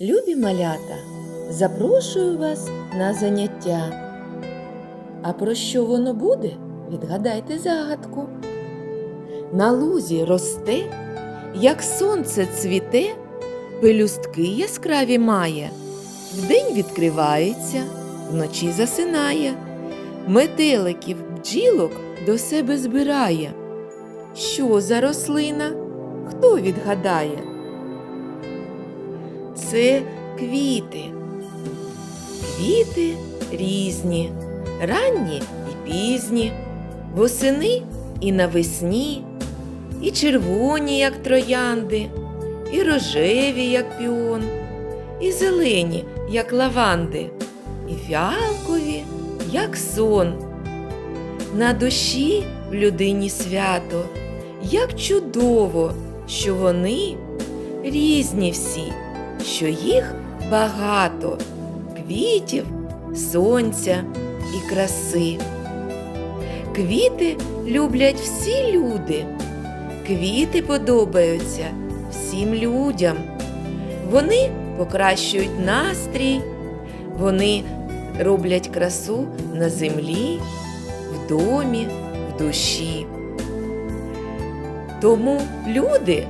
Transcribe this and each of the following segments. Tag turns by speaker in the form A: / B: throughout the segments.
A: Любі малята, запрошую вас на заняття. А про що воно буде? Відгадайте загадку. На лузі росте, як сонце цвіте, пелюстки яскраві має, вдень відкривається, вночі засинає, метеликів бджілок до себе збирає. Що за рослина? Хто відгадає? Це квіти. Квіти різні, ранні і пізні, восени і навесні, і червоні, як троянди, і рожеві, як піон, і зелені, як лаванди, і фіалкові, як сон. На душі в людині свято, як чудово, що вони різні всі, що їх багато квітів, сонця і краси. Квіти люблять всі люди, квіти подобаються всім людям. Вони покращують настрій, вони роблять красу на землі, в домі, в душі. Тому люди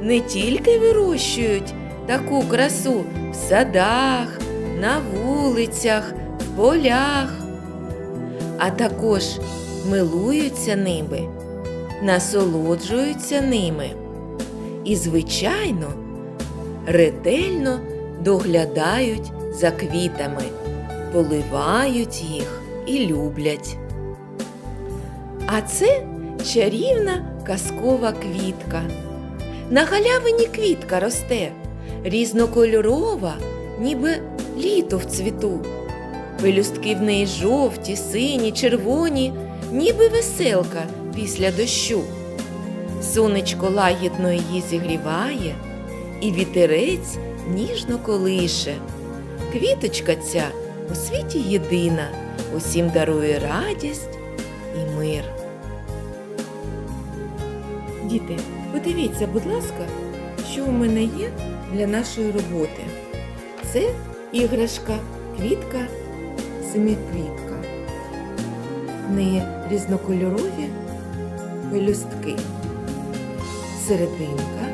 A: не тільки вирощують таку красу в садах, на вулицях, в полях, а також милуються ними, насолоджуються ними і, звичайно, ретельно доглядають за квітами, поливають їх і люблять. А це чарівна казкова квітка. На галявині квітка росте, різнокольорова, ніби літо в цвіту. Пелюстки в неї жовті, сині, червоні, ніби веселка після дощу. Сонечко лагідно її зігріває, і вітерець ніжно колише. Квіточка ця у світі єдина, усім дарує радість і мир. Діти, подивіться, будь ласка, що у мене є для нашої роботи. Це іграшка, квітка, семиквітка. В неї різнокольорові пелюстки, серединка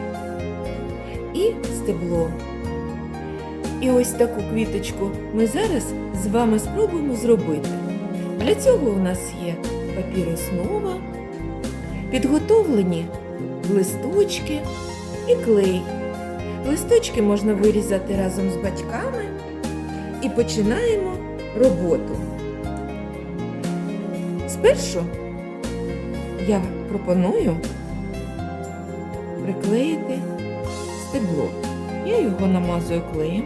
A: і стебло. І ось таку квіточку ми зараз з вами спробуємо зробити. Для цього у нас є папіроснова, підготовлені листочки і клей. Листочки можна вирізати разом з батьками і починаємо роботу. Спершу я пропоную приклеїти стебло. Я його намазую клеєм,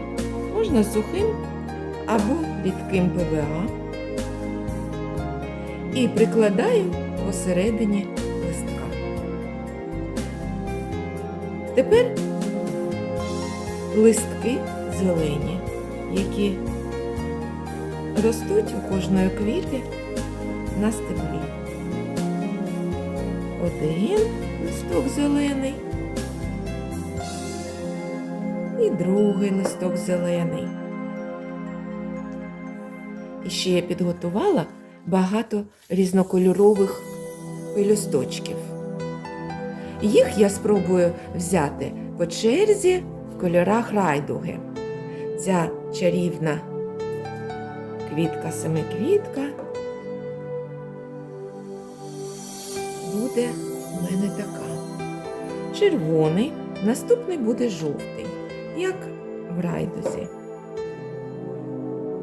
A: можна сухим або рідким ПВА і прикладаю посередині Тепер листки зелені, які ростуть у кожної квіти на стеблі. Один листок зелений і другий листок зелений. І ще я підготувала багато різнокольорових пелюсточків. Їх я спробую взяти по черзі в кольорах райдуги. Ця чарівна квітка семиквітка буде в мене така. Червоний, наступний буде жовтий, як в райдузі.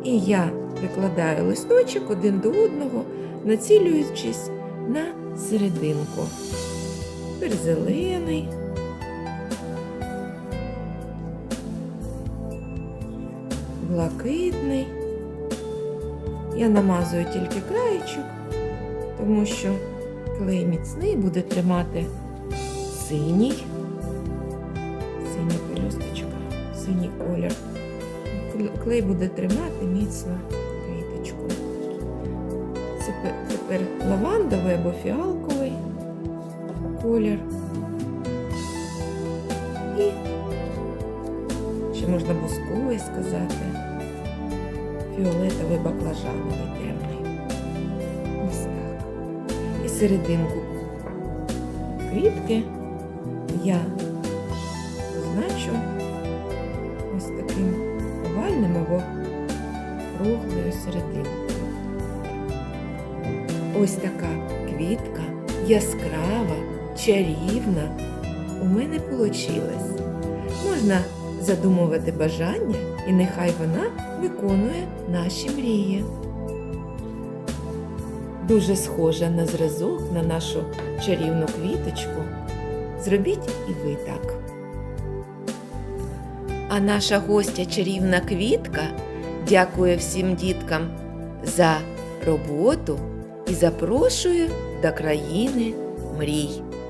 A: І я прикладаю листочок один до одного, націлюючись на серединку. Тепер зелений. Блакитний. Я намазую тільки краєчок, тому що клей міцний буде тримати синій, синя пелюсточка, синій колір. Клей буде тримати міцно квіточку. Це тепер лавандовий або фіалковий колір. І чи можна бусковий сказати. Фіолетовий баклажановий темний. Ось так. І серединку квітки я позначу ось таким овальним або круглою серединкою. Ось така квітка яскрава, чарівна. У мене получилась. Можна задумувати бажання, і нехай вона виконує наші мрії. Дуже схожа на зразок на нашу чарівну квіточку. Зробіть і ви так. А наша гостя чарівна квітка дякує всім діткам за роботу і запрошує до країни мрій.